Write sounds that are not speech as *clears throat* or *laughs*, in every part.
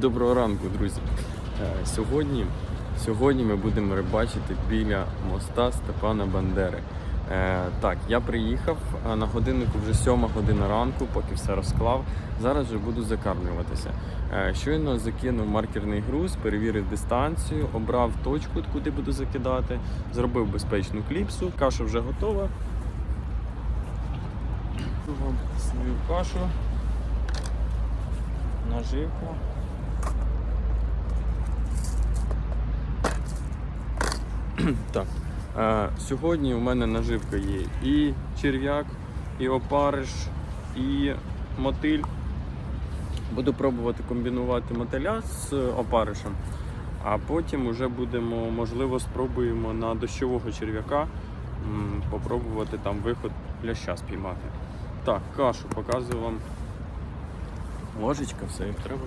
Доброго ранку, друзі. Е, Сьогодні, сьогодні ми будемо рибачити біля моста Степана Бандери. Е, так, я приїхав, на годиннику вже сьома година ранку, поки все розклав. Зараз вже буду закармлюватися. Е, щойно закинув маркерний груз, перевірив дистанцію, обрав точку, куди буду закидати, зробив безпечну кліпсу. Каша вже готова. Свою кашу, наживку. *clears throat* Так. Сьогодні у мене наживка є і черв'як, і опариш, і мотиль. Буду пробувати комбінувати мотиля з опаришем, а потім вже будемо, можливо, спробуємо на дощового черв'яка попробувати там виход ляща спіймати. Так, кашу показую вам. Ложечка, все як треба.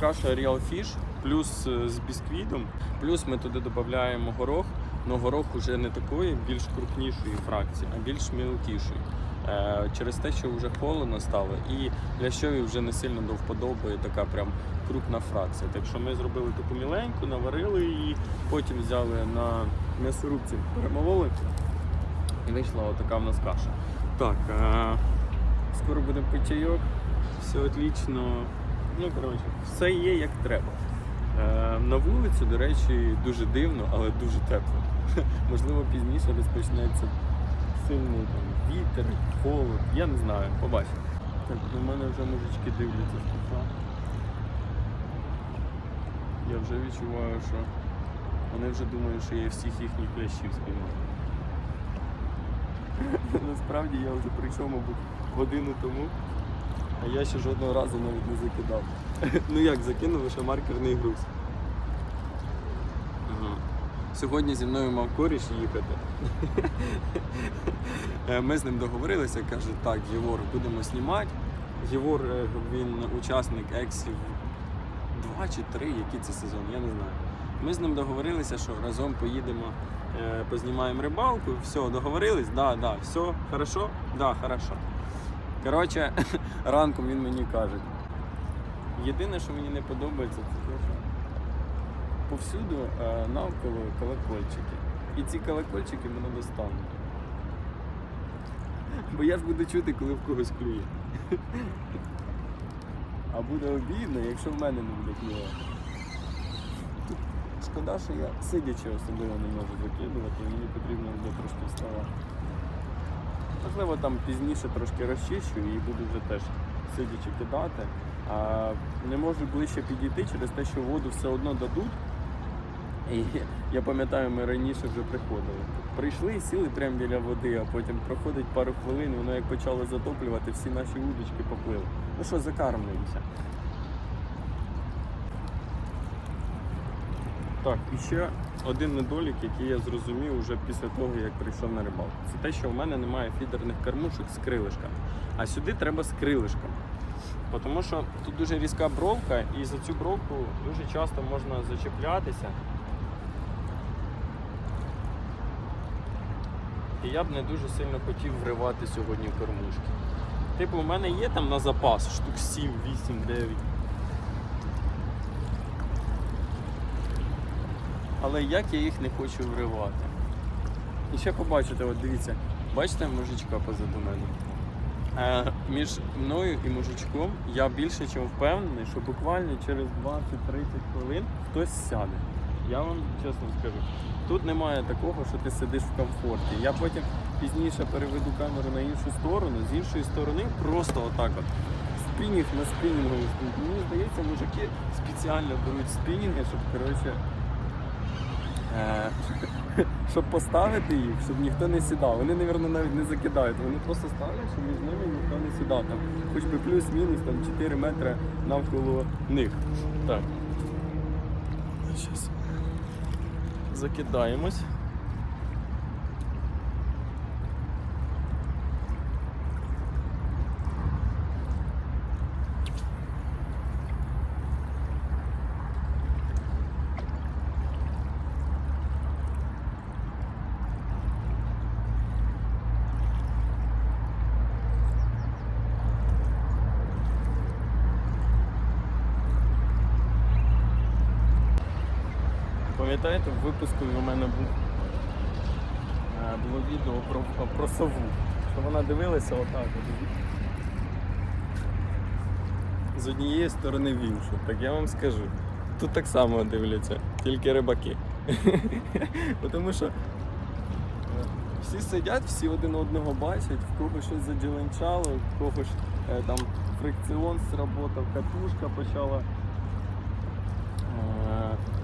Каша Real Fish плюс е, з бісквітом, плюс ми туди додаємо горох, але горох уже не такої більш крупнішої фракції, а більш мілкішої. Е, Через те, що вже холодно стало, і лящові вже не сильно до вподоби така прям крупна фракція. Так що ми зробили таку міленьку, наварили її, потім взяли на м'ясорубці, перемололи і вийшла отака в нас каша. Так, е, скоро будемо чайок, все отлично. Ну, коротше, все є як треба. Е, на вулиці, до речі, дуже дивно, але дуже тепло. *laughs* Можливо, пізніше розпочнеться сильний там, вітер, холод. Я не знаю, побачимо. Так, до мене вже мужички дивляться з куфа. Я вже відчуваю, що вони вже думають, що я всіх їхніх плящів спіймав. *laughs* Насправді я вже прийшов, мабуть, годину тому, а я ще жодного разу навіть не закидав. Ну як, закинув лише маркерний груз. Ага. Сьогодні зі мною мав коріш їхати. Е, Ми з ним договорилися, каже, так, Євор, будемо знімати. Євор, е, він учасник ексів 2 чи 3, який це сезон, я не знаю. Ми з ним договорилися, що разом поїдемо, е, познімаємо рибалку, все, договорились, да, да, все, хорошо, да, хорошо. Коротше, *laughs* ранком він мені каже. Єдине, що мені не подобається, це те, що повсюду е, навколо колокольчики. І ці колокольчики мене достануть. Бо я ж буду чути, коли в когось клює. А буде обідно, якщо в мене не буде клювати. Шкода, що я сидячи особливо не можу закидувати, мені потрібно буде трошки вставати. Можливо, там пізніше трошки розчищу і буду вже теж сидячи кидати. А не можу ближче підійти через те, що воду все одно дадуть. І *laughs* я пам'ятаю, ми раніше вже приходили. Прийшли і сіли прямо біля води, а потім проходить пару хвилин, воно як почало затоплювати, всі наші удочки поплили. Ну що, закармлюємося. Так, і ще один недолік, який я зрозумів уже після того, як прийшов на рибалку. Це те, що в мене немає фідерних кормушок з крилишками. А сюди треба з крилишками. Тому що тут дуже різка бровка, і за цю бровку дуже часто можна зачеплятися. І я б не дуже сильно хотів вривати сьогодні в кормушки. Типу, у мене є там на запас штук 7, 8, 9. Але як я їх не хочу вривати. І ще побачите, от дивіться, бачите мужичка позаду мене? Е, між мною і мужичком я більше ніж впевнений, що буквально через 20-30 хвилин хтось сяде. Я вам чесно скажу, тут немає такого, що ти сидиш в комфорті. Я потім пізніше переведу камеру на іншу сторону, з іншої сторони просто отак от. Спінінг на спінінгову стоїть. Мені здається, мужики спеціально беруть спінінги, щоб коротше. Е, *laughs* щоб поставити їх, щоб ніхто не сідав. Вони, мабуть, навіть не закидають. Вони просто ставлять, щоб між ними ніхто не сідав. Там, хоч би плюс-мінус там, 4 метри навколо них. Так. Зараз. Закидаємось. Пам'ятаєте, в випуску у мене був е, було відео про, про сову, що вона дивилася отак. З однієї сторони в іншу. Так я вам скажу. Тут так само дивляться, тільки рибаки. *laughs* Тому що е, всі сидять, всі один одного бачать, в кого щось заділенчало, в кого ж е, там фрикціон сработав, катушка почала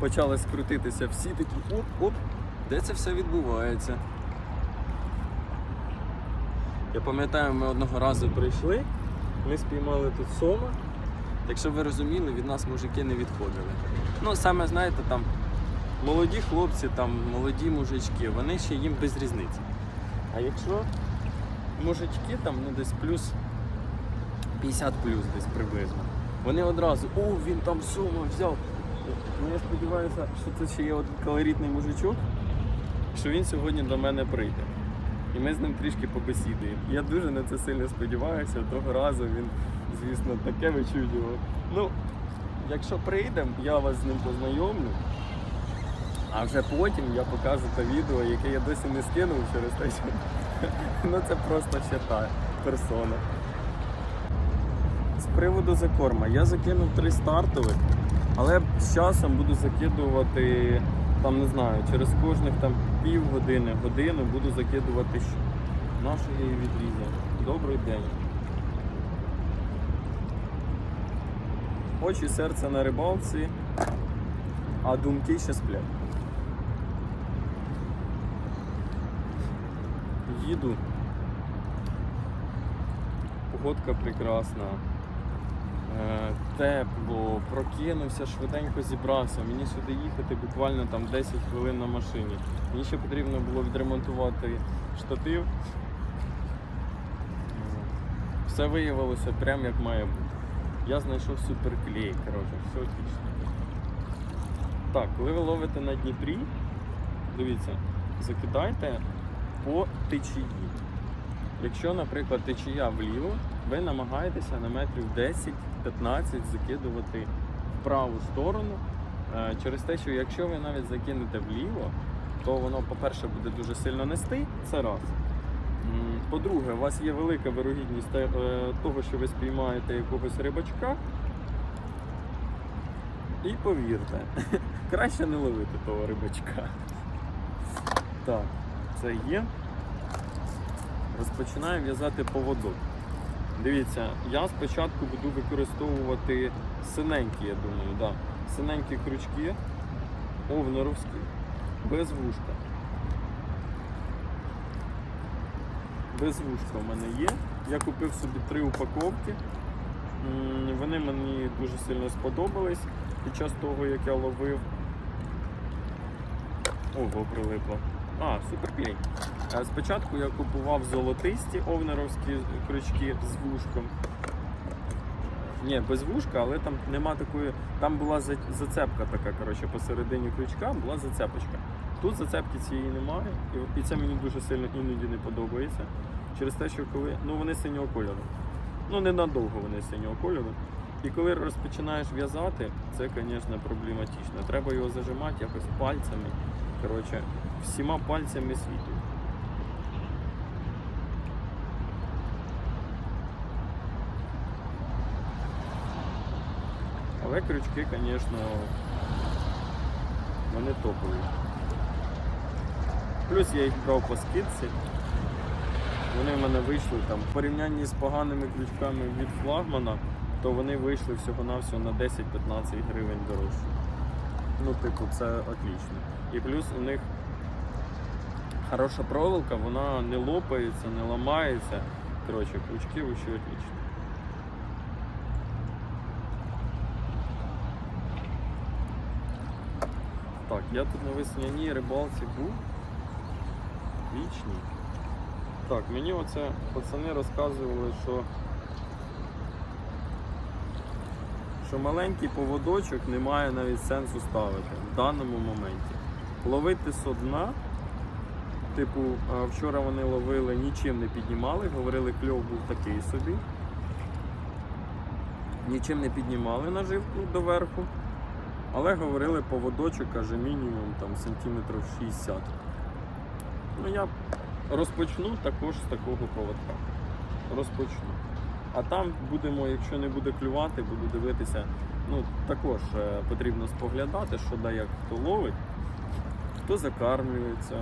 почали скрутитися. Всі такі оп-оп, де це все відбувається. Я пам'ятаю, ми одного разу прийшли, ми спіймали тут сома. Якщо ви розуміли, від нас мужики не відходили. Ну, саме знаєте, там молоді хлопці, там молоді мужички, вони ще їм без різниці. А якщо мужички там ну, десь плюс 50 плюс десь приблизно, вони одразу, о, він там сума взяв. Ну я сподіваюся, що це ще є один колоритний мужичок, що він сьогодні до мене прийде. І ми з ним трішки побесідуємо. Я дуже на це сильно сподіваюся. Того разу він, звісно, таке вичудював. Ну, якщо прийдемо, я вас з ним познайомлю. А вже потім я покажу те відео, яке я досі не скинув через те, що *laughs* ну це просто ще та персона. З приводу закорма. Я закинув три стартових, але з часом буду закидувати, там не знаю, через кожних там півгодини, годину буду закидувати щ- Нашу я її відрізав. Добрий день. Очі серце на рибалці, а думки ще сплять. Їду. Погодка прекрасна. Е, Тепло, прокинувся, швиденько зібрався. Мені сюди їхати буквально там 10 хвилин на машині. Мені ще потрібно було відремонтувати штатив. Все виявилося прям як має бути. Я знайшов суперклей, коротше, все отлично. Так, коли ви ловите на Дніпрі, дивіться, закидайте по течії. Якщо, наприклад, течія вліво, ви намагаєтеся на метрів 10-15 закидувати в праву сторону. е, Через те, що якщо ви навіть закинете вліво, то воно, по-перше, буде дуже сильно нести, це раз. По-друге, у вас є велика вирогідність е, того, що ви спіймаєте якогось рибачка. І повірте, *laughs* краще не ловити того рибачка. Так, це є. Розпочинаю в'язати поводок. Дивіться, я спочатку буду використовувати синенькі, я думаю, да. синенькі крючки, овнеровські, без вушка. Без вушка в мене є. Я купив собі три упаковки. Вони мені дуже сильно сподобались під час того, як я ловив. Ого, прилипло. А, супер клей. Е, Спочатку я купував золотисті овнеровські крючки з вушком. Ні, без вушка, але там нема такої. Там була зацепка така, коротше, посередині крючка була зацепочка. Тут зацепки цієї немає, і це мені дуже сильно іноді не подобається. Через те, що коли. Ну вони синього кольору. Ну ненадовго вони синього кольору. І коли розпочинаєш в'язати, це, звісно, проблематично. Треба його зажимати якось пальцями. Коротше, всіма пальцями світу. Але крючки, звісно, вони топові. Плюс я їх брав по скидці. Вони в мене вийшли там в порівнянні з поганими крючками від флагмана, то вони вийшли всього-навсього на 10-15 гривень дорожче. Ну, типу, це отлично. І плюс у них хороша проволока, вона не лопається, не ламається. Коротше, крючки вообще отлично. Так, я тут на весняній рибалці був. Вічній. Так, мені оце пацани розказували, що, що маленький поводочок немає навіть сенсу ставити в даному моменті. Ловити со дна, типу, вчора вони ловили, нічим не піднімали, говорили, кльов був такий собі. Нічим не піднімали наживку доверху. Але говорили поводочок, каже, мінімум там сантиметрів 60. Ну я розпочну також з такого поводка. Розпочну. А там будемо, якщо не буде клювати, буду дивитися. Ну, також е, потрібно споглядати, що да як хто ловить, хто закармлюється,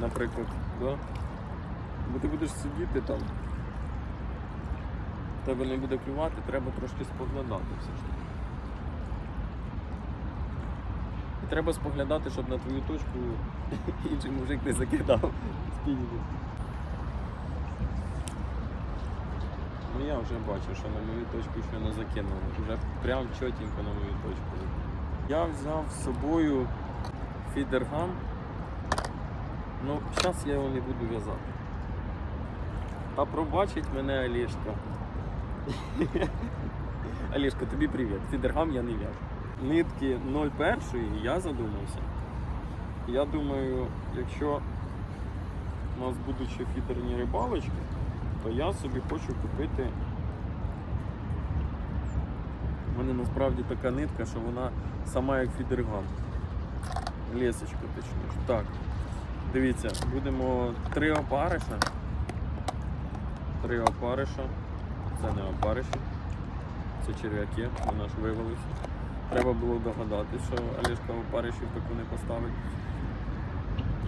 наприклад. Да? Бо ти будеш сидіти там, тебе не буде клювати, треба трошки споглядати все ж таки. І треба споглядати, щоб на твою точку *laughs* інший мужик не закидав спінінги. Ну я вже бачу, що на мою точку ще не закинули. Вже прям чотенько на мою точку. Я взяв з собою фідергам. Ну, зараз я його не буду в'язати. Та пробачить мене Олешка. *laughs* Олешка, тобі привіт. Фідергам я не в'яжу. Нитки 0,1 я задумався. Я думаю, якщо у нас будуть ще фідерні рибалочки, то я собі хочу купити. У мене насправді така нитка, що вона сама як фідерган. Лесочка точніше. Так. Дивіться, будемо три опариша. Три опариша. Це не опариші. Це черв'яки, вона ж вивелися. Треба було догадатися, що Олешка опаришів таку не поставить.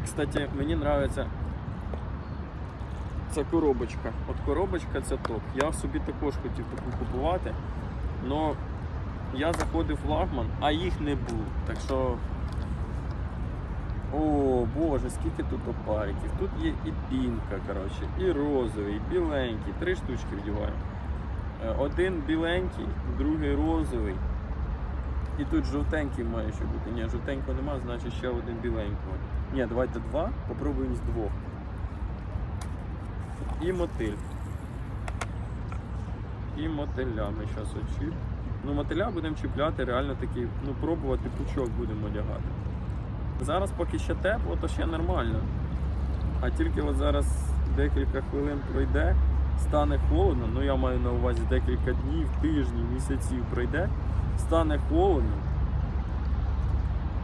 Кстати, мені подобається ця коробочка. От коробочка це топ. Я собі також хотів таку купувати, але я заходив в лагман, а їх не було. Так що. О, боже, скільки тут опариків. Тут є і пінка, коротше, і розовий, і біленький. Три штучки вдіваю. Е, Один біленький, другий розовий. І тут жовтенький має ще бути. Ні, жовтенького нема, значить ще один біленького. Ні, давайте два, попробуємо з двох. І мотиль. І мотиля ми зараз очіп. Ну, мотиля будемо чіпляти, реально такий, ну, пробувати пучок будемо одягати. Зараз поки ще тепло, то ще нормально. А тільки от зараз декілька хвилин пройде, стане холодно, ну я маю на увазі декілька днів, тижнів, місяців пройде, стане холодно.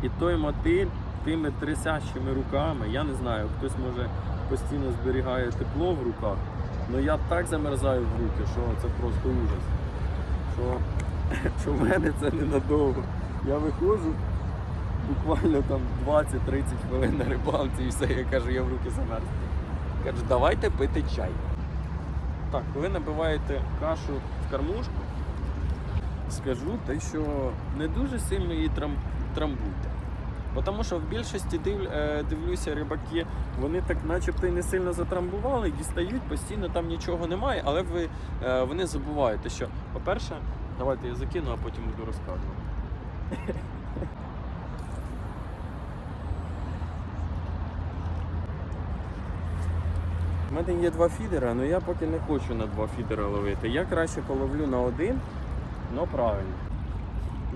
І той мотиль тими трясящими руками, я не знаю, хтось може постійно зберігає тепло в руках, але я так замерзаю в руки, що це просто ужас. Що, *laughs* що в мене це ненадовго. Я виходжу, буквально там 20-30 хвилин на рибалці і все, я кажу, я в руки замерз. Кажу, давайте пити чай. Так, коли набиваєте кашу в кормушку, скажу те, що не дуже сильно її трам- трамбуйте. Тому що в більшості див, е, дивлюся, рибаки, вони так начебто і не сильно затрамбували, дістають, постійно там нічого немає, але ви, е, вони забуваєте, що, по-перше, давайте я закину, а потім буду розказувати. У мене є два фідера, але я поки не хочу на два фідера ловити. Я краще половлю на один, але правильно.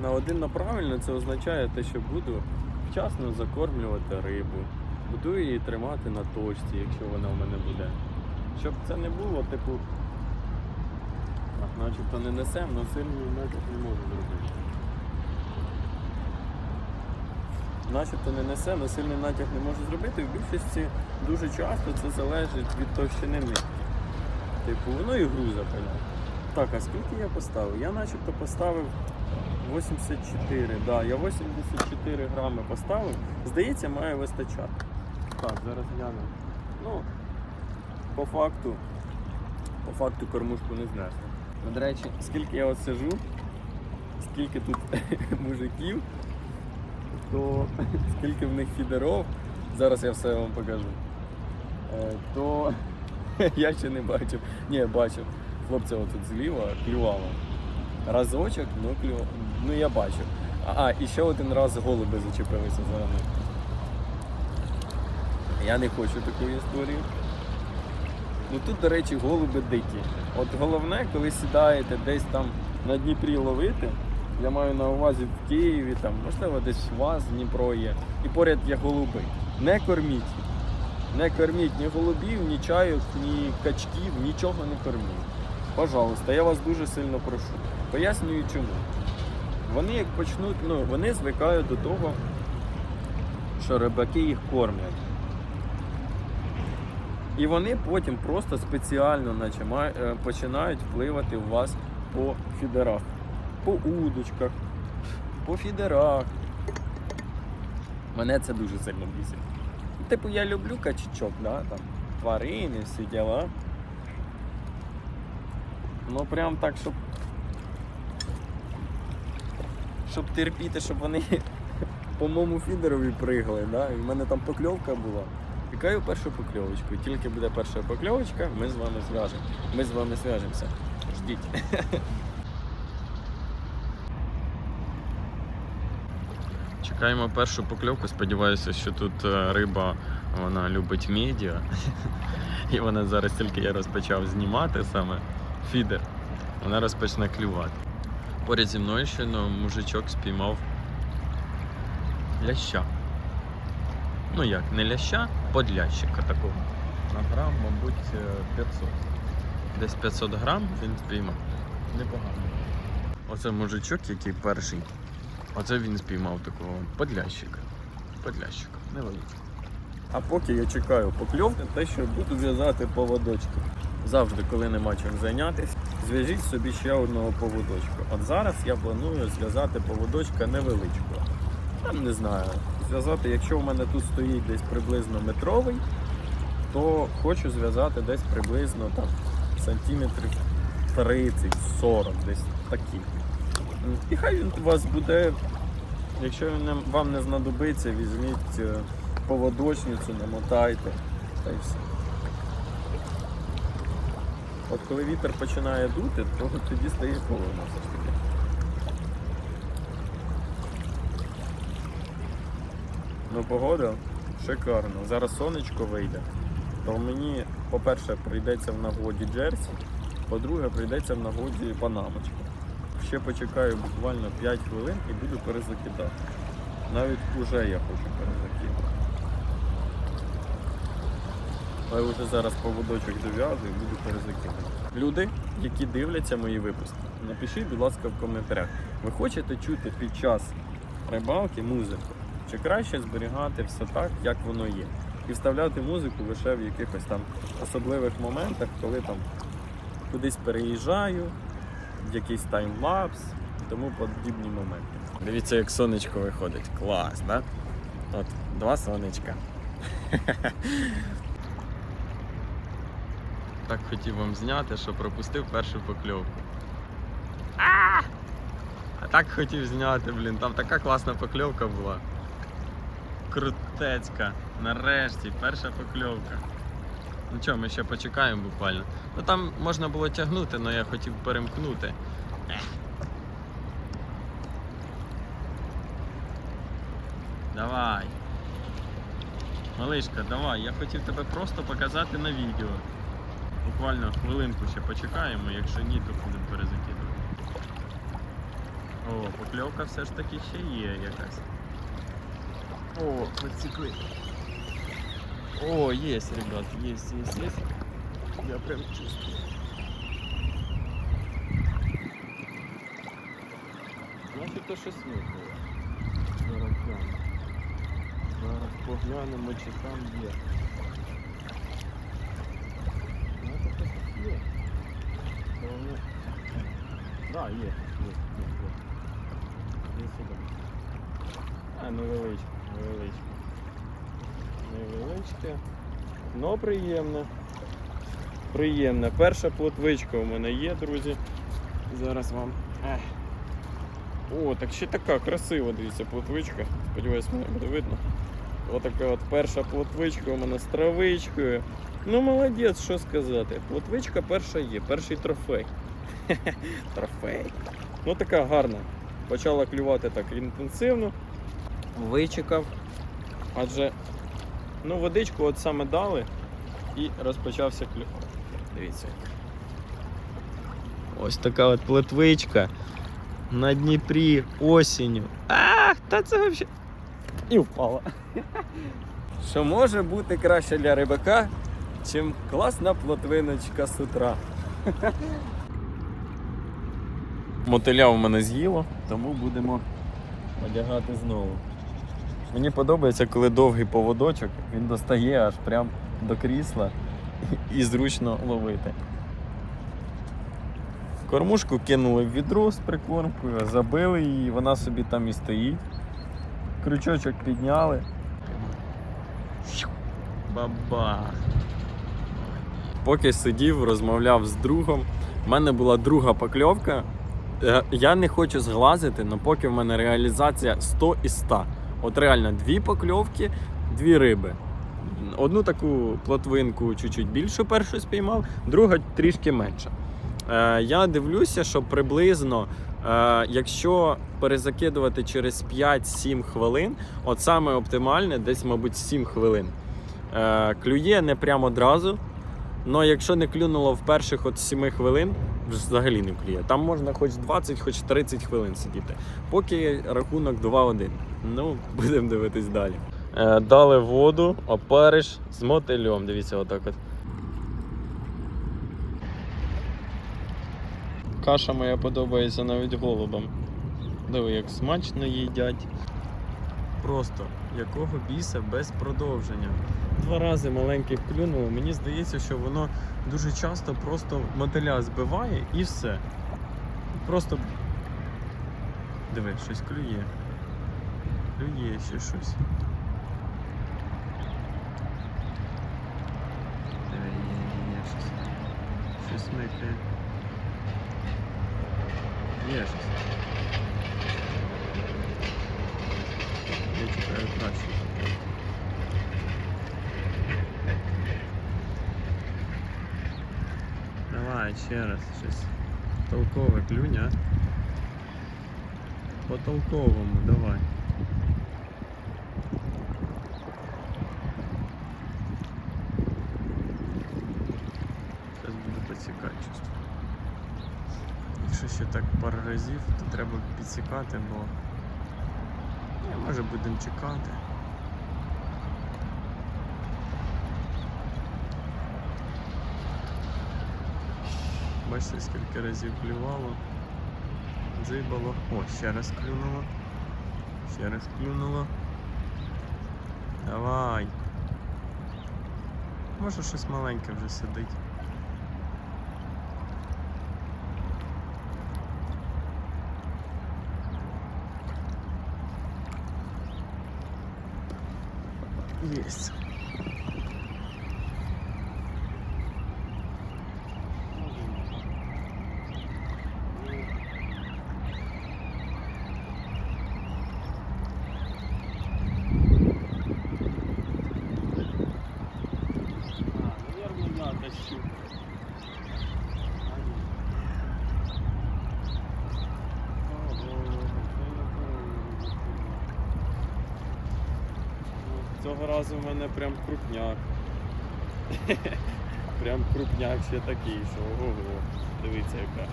На один но правильно це означає те, що буду вчасно закормлювати рибу. Буду її тримати на точці, якщо вона в мене буде. Щоб це не було, типу, начебто не несем, але сильний натяк не можу зробити. Начебто не несе, але сильний натяг не можу зробити. В більшості дуже часто це залежить від товщини нитки. Типу, воно і груза пиляє. Так, а скільки я поставив? Я начебто поставив 84, да, я 84 грами поставив. Здається, має вистачати. Так, зараз гляну. Ну, по факту, по факту кормушку не знесли. Ну, До речі, скільки я от сижу, скільки тут *laughs* мужиків, то *laughs* скільки в них фідеров, зараз я все вам покажу. Е, То *laughs* я ще не бачив. Ні, бачив. Хлопця отут зліва клювало. Разочок, ну клювало. Ну я бачив. А, і ще один раз голуби зачепилися за ним. Я не хочу такої історії. Ну тут, до речі, голуби дикі. От головне, коли сідаєте десь там на Дніпрі ловити, я маю на увазі в Києві, там, можливо, десь у вас Дніпро є, і поряд є голуби. Не корміть. Не корміть ні голубів, ні чайок, ні качків, нічого не корміть. Пожалуйста, я вас дуже сильно прошу. Пояснюю чому. Вони як почнуть, ну, вони звикають до того, що рибаки їх кормлять. І вони потім просто спеціально е, починають впливати у вас по фідерах, по удочках, по фідерах. Мене це дуже сильно бісить. Типу, я люблю качечок, да, там, тварини, всі діла. Ну прям так, щоб. Щоб терпіти, щоб вони *laughs* по моєму фідерові пригали, да? І в мене там покльовка була. Пікаю першу покльовочку. Тільки буде перша покльовочка, ми з вами зв'яжемо. Ми з вами зв'яжемося. Ждіть. *laughs* Чекаємо першу покльовку. Сподіваюся, що тут е, риба вона любить медіа. І вона зараз тільки я розпочав знімати саме фідер, вона розпочне клювати. Поряд зі мною щойно мужичок спіймав ляща. Ну як, не ляща, подлящика такого. На грам, мабуть, е, 500. Десь 500 грам він спіймав. Непогано. Оце мужичок, який перший. Оце він спіймав такого подлящика. Подлящика, невеличкого. А поки я чекаю покльовки, те, що буду в'язати поводочки. Завжди, коли нема чим зайнятися, зв'яжіть собі ще одного поводочка. От зараз я планую зв'язати поводочка невеличкого. Там не знаю. Зв'язати, якщо в мене тут стоїть десь приблизно метровий, то хочу зв'язати десь приблизно там сантиметрів 30-40, десь такі. І хай він у вас буде, якщо він вам не знадобиться, візьміть е, поводочницю, намотайте та й все. От коли вітер починає дути, то тоді стає холодно все ж таки. Ну, погода шикарно. Зараз сонечко вийде. То мені, по-перше, прийдеться в нагоді джерсі, по-друге, прийдеться в нагоді панамочка. Ще почекаю буквально 5 хвилин і буду перезакидати. Навіть уже я хочу перезакидати. Але вже зараз поводочок дов'язую і буду перезакидати. Люди, які дивляться мої випуски, напишіть, будь ласка, в коментарях. Ви хочете чути під час рибалки музику? Чи краще зберігати все так, як воно є? І вставляти музику лише в якихось там особливих моментах, коли там кудись переїжджаю, якийсь таймлапс і тому подібні моменти. Дивіться, як сонечко виходить. Клас, да? От, два сонечка. *laughs* Так хотів вам зняти, що пропустив першу покльовку. А! А так хотів зняти, блін, там така класна покльовка була. Крутецька. Нарешті, перша покльовка. Ну що, ми ще почекаємо буквально. Ну там можна було тягнути, але я хотів перемкнути. Давай. Малишка, давай, я хотів тебе просто показати на відео. Буквально хвилинку ще почекаємо, якщо ні, то будемо перезакидувати. О, покльовка все ж таки ще є якась. О, подсекли. О, есть, ребят, есть, есть, есть. Я прям чувствую. Значить, то щось нюхає. Зараз глянемо. Зараз поглянемо, чи там є. Ну, це щось є. То вони... Да, є, є, є, є. Є сюди. А, невеличке, невеличке. Невеличке. Ну, приємно. Приємно. Перша плотвичка у мене є, друзі. Зараз вам. О, так ще така красива, дивіться, плотвичка. Сподіваюсь, мене буде видно. Отака от перша плотвичка у мене з травичкою. Ну, молодець, що сказати. Плотвичка перша є, перший трофей. *laughs* Трофей. Ну така гарна. Почала клювати так інтенсивно. Вичекав. Адже ну, водичку от саме дали і розпочався клюв. Дивіться. Ось така от плетвичка на Дніпрі осінню. Ах, та це взагалі. І впала. Що може бути краще для рибака, чим класна плотвиночка з утра. Мотиля у мене з'їло. тому будемо одягати знову. Мені подобається, коли довгий поводочок, він достає аж прям до крісла і зручно ловити. Кормушку кинули в відро з прикормкою, забили її, вона собі там і стоїть. Крючочок підняли. Баба. Поки сидів, розмовляв з другом. У мене була друга покльовка. Е, Я не хочу зглазити, але поки в мене реалізація 100 із 100. От реально дві покльовки, дві риби. Одну таку плотвинку чуть-чуть більшу першу спіймав, друга трішки менша. Е, я дивлюся, що приблизно, е, якщо перезакидувати через 5-7 хвилин, от саме оптимальне, десь, мабуть, 7 хвилин. Е, клює не прямо одразу. Але якщо не клюнуло в перших от 7 хвилин, взагалі не клює. Там можна хоч 20, хоч 30 хвилин сидіти. Поки рахунок 2-1. Ну, *laughs* будемо дивитись далі. Е, дали воду, опариш з мотильом. Дивіться, отак от. Каша моя подобається навіть голубам. Диви, як смачно їдять. Просто якого біса без продовження. Два рази маленьких клюнуло. Мені здається, що воно дуже часто просто мотиля збиває і все. Просто диви, щось клює. Клює ще щось. Диви, є, є, щось. Щось смикає. Є щось. Я чекаю краще. Давай ще раз щось. Толкове клюня. По толковому, давай. Зараз буду підсікати чувство. Якщо ще так пару разів, то треба підсікати, бо Ні, може будемо чекати. Бачите, скільки разів клювало, дзибало. О, ще раз клюнуло. Ще раз клюнуло. Давай. Може щось маленьке вже сидить. Есть. А, наверное, я тащу. Цього разу в мене прям крупняк. *laughs* прям крупняк ще такий, що ого, дивіться яка.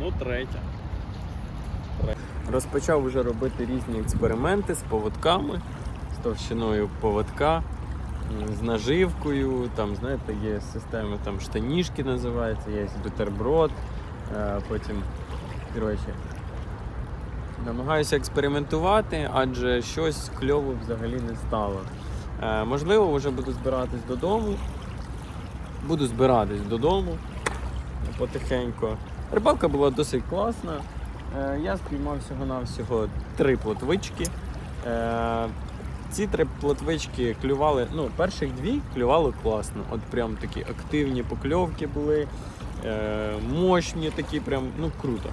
Ну, третя. Розпочав вже робити різні експерименти з поводками, з товщиною поводка, з наживкою. Там, знаєте, є системи там штанішки називаються, є бутерброд, е, потім, коротше, Намагаюся експериментувати, адже щось кльово взагалі не стало. Е, можливо, вже буду збиратись додому. Буду збиратись додому потихеньку. Рибалка була досить класна. Е, я спіймав всього-навсього три плотвички. Ці три плотвички клювали, ну, перших дві клювали класно. От прям такі активні покльовки були, е, мощні такі, прям, ну круто.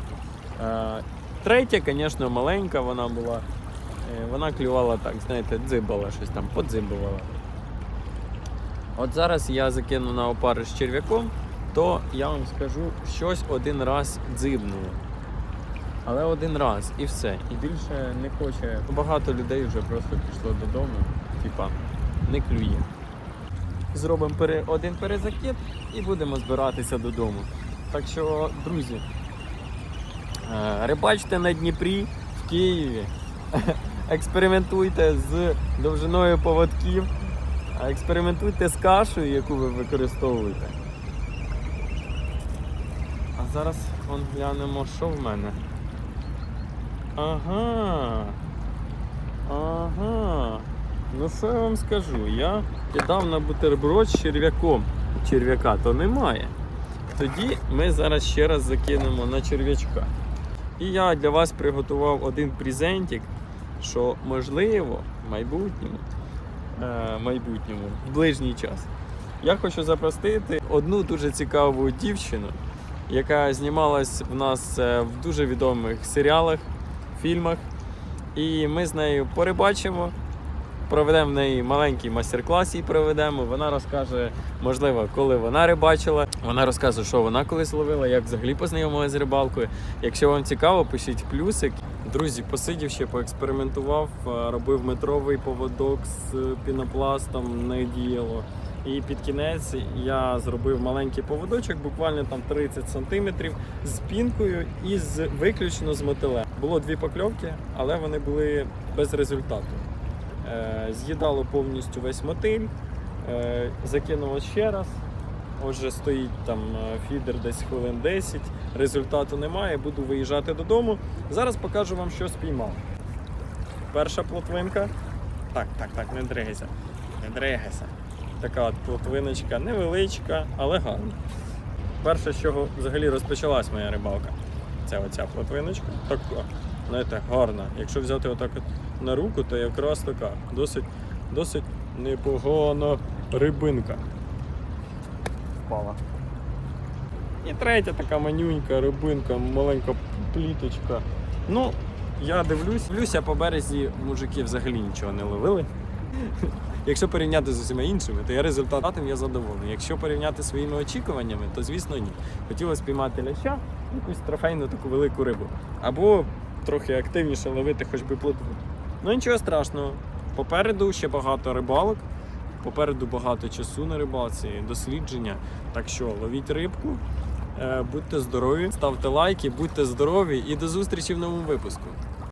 Е, Третя, звісно, маленька вона була. Е, Вона клювала так, знаєте, дзибала щось там, подзибувала. От зараз я закину на опари з черв'яком, то я вам скажу, щось один раз дзибнуло. Але один раз і все. І більше не хоче. Багато людей вже просто пішло додому, типа не клює. Зробимо пере... один перезакид і будемо збиратися додому. Так що, друзі, Е, Рибачте на Дніпрі в Києві. *laughs* Експериментуйте з довжиною поводків, експериментуйте з кашею, яку ви використовуєте. А зараз вон глянемо, що в мене. Ага. Ага. Ну що я вам скажу? Я кидав на бутерброд з черв'яком. Черв'яка то немає. Тоді ми зараз ще раз закинемо на черв'ячка. І я для вас приготував один презентик, що можливо в майбутньому, е, майбутньому, в ближній час. Я хочу запросити одну дуже цікаву дівчину, яка знімалась в нас е, в дуже відомих серіалах, фільмах. І ми з нею порибачимо, проведемо в неї маленький майстер-клас і проведемо. Вона розкаже, можливо, коли вона рибачила. Вона розкаже, що вона колись ловила, як взагалі познайомилася з рибалкою. Якщо вам цікаво, пишіть плюсик. Друзі, посидів ще, поекспериментував, е, робив метровий поводок з пінопластом, не діяло. І під кінець я зробив маленький поводочок, буквально там 30 сантиметрів з пінкою і з виключно з мотилем. Було дві покльовки, але вони були без результату. Е, з'їдало повністю весь мотиль, е, закинуло ще раз. Отже, стоїть там е, фідер десь хвилин 10, результату немає, буду виїжджати додому. Зараз покажу вам, що спіймав. Перша плотвинка. Так, так, так, не дригайся. Не дригайся. Така от плотвиночка невеличка, але гарна. Перше, з чого взагалі розпочалась моя рибалка, це оця плотвиночка. Така, знаєте, гарна. Якщо взяти отак от на руку, то якраз така досить, досить непогана рибинка. Впала. І третя така манюнька рибинка, маленька пліточка. Ну, я дивлюсь, дивлюся по березі мужики взагалі нічого не ловили. Якщо порівняти з усіма іншими, то я результатом я задоволений. Якщо порівняти своїми очікуваннями, то звісно ні. Хотілося спіймати ляща, якусь трофейну таку велику рибу. Або трохи активніше ловити хоч би плотву. Ну нічого страшного. Попереду ще багато рибалок, попереду багато часу на рибалці, дослідження. Так що ловіть рибку, е, будьте здорові, ставте лайки, будьте здорові і до зустрічі в новому випуску.